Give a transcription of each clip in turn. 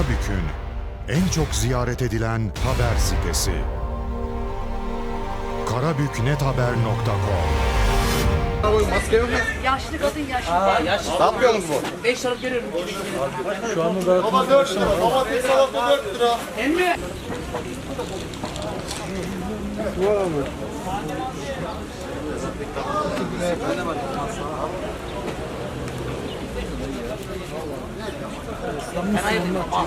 Karabük'ün en çok ziyaret edilen haber sitesi. karabüknethaber.com Maske yok mu? Yaşlı kadın yaşlı. Ne yapıyorsunuz bu? 5 liralık veriyorum. Baba 4 lira. Domates salata 4 lira. Emmi. Ben ayırdım. Al.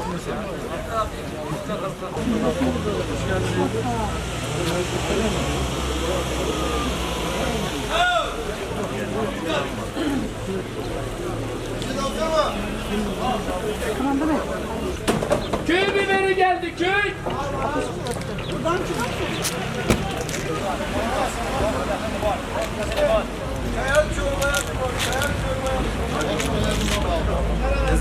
Köy biberi geldi köy.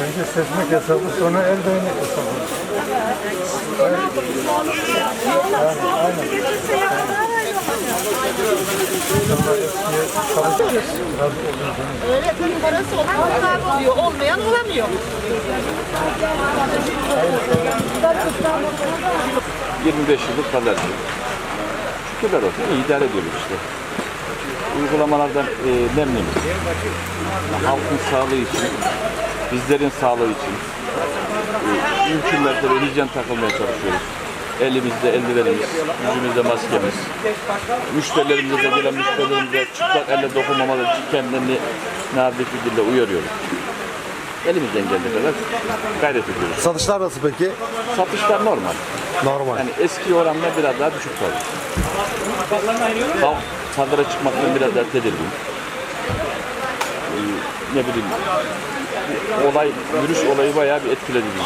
Önce seçmek hesabı sonra el değnek hesabı. Öğretmenin parası olan oluyor, olmayan olamıyor. 25 yıllık pazarcı. Şükürler olsun iyi idare ediyoruz işte. Uygulamalardan e, memnunuz. Halkın sağlığı için, bizlerin sağlığı için mümkün mertebe hijyen takılmaya çalışıyoruz. Elimizde eldivenimiz, yüzümüzde maskemiz. Müşterilerimize de gelen müşterilerimize çıplak elle dokunmamaları için kendilerini nazik bir dille uyarıyoruz. Elimizden geldiği kadar gayret ediyoruz. Satışlar nasıl peki? Satışlar normal. Normal. Yani eski oranla biraz daha düşük tabii. Halk pazara çıkmaktan biraz daha tedirgin ne bileyim olay, yürüyüş olayı bayağı bir etkiledi bizi.